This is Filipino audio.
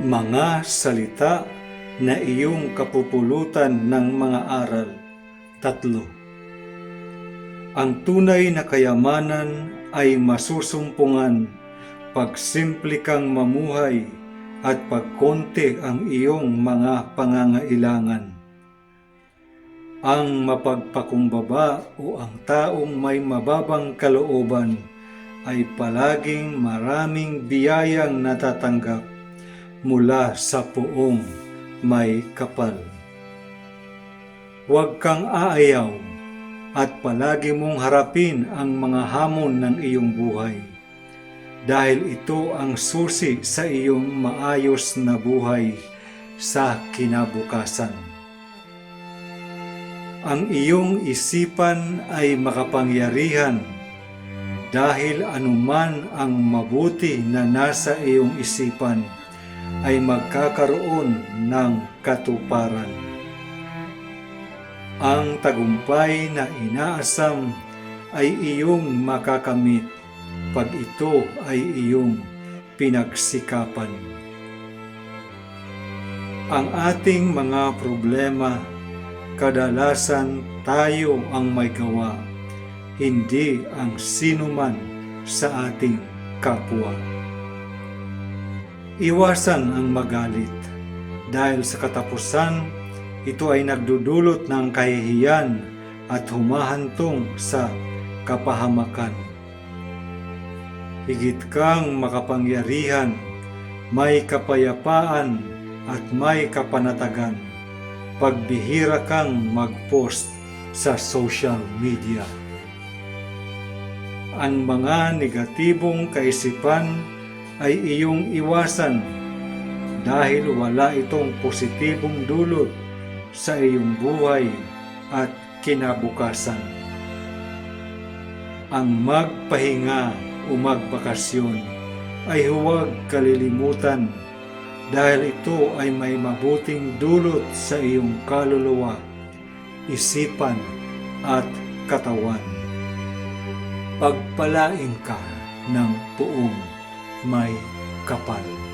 Mga salita na iyong kapupulutan ng mga aral. Tatlo. Ang tunay na kayamanan ay masusumpungan pag kang mamuhay at pagkonti ang iyong mga pangangailangan. Ang mapagpakumbaba o ang taong may mababang kalooban ay palaging maraming biyayang natatanggap mula sa puong may kapal. Huwag kang aayaw at palagi mong harapin ang mga hamon ng iyong buhay dahil ito ang susi sa iyong maayos na buhay sa kinabukasan. Ang iyong isipan ay makapangyarihan dahil anuman ang mabuti na nasa iyong isipan ay magkakaroon ng katuparan. Ang tagumpay na inaasam ay iyong makakamit pag ito ay iyong pinagsikapan. Ang ating mga problema, kadalasan tayo ang may gawa, hindi ang sinuman sa ating kapwa. Iwasan ang magalit dahil sa katapusan ito ay nagdudulot ng kahihiyan at humahantong sa kapahamakan. Higit kang makapangyarihan, may kapayapaan at may kapanatagan. Pagbihira kang mag-post sa social media. Ang mga negatibong kaisipan ay iyong iwasan dahil wala itong positibong dulot sa iyong buhay at kinabukasan. Ang magpahinga o magbakasyon ay huwag kalilimutan dahil ito ay may mabuting dulot sa iyong kaluluwa, isipan at katawan. Pagpalain ka ng puong may kapal.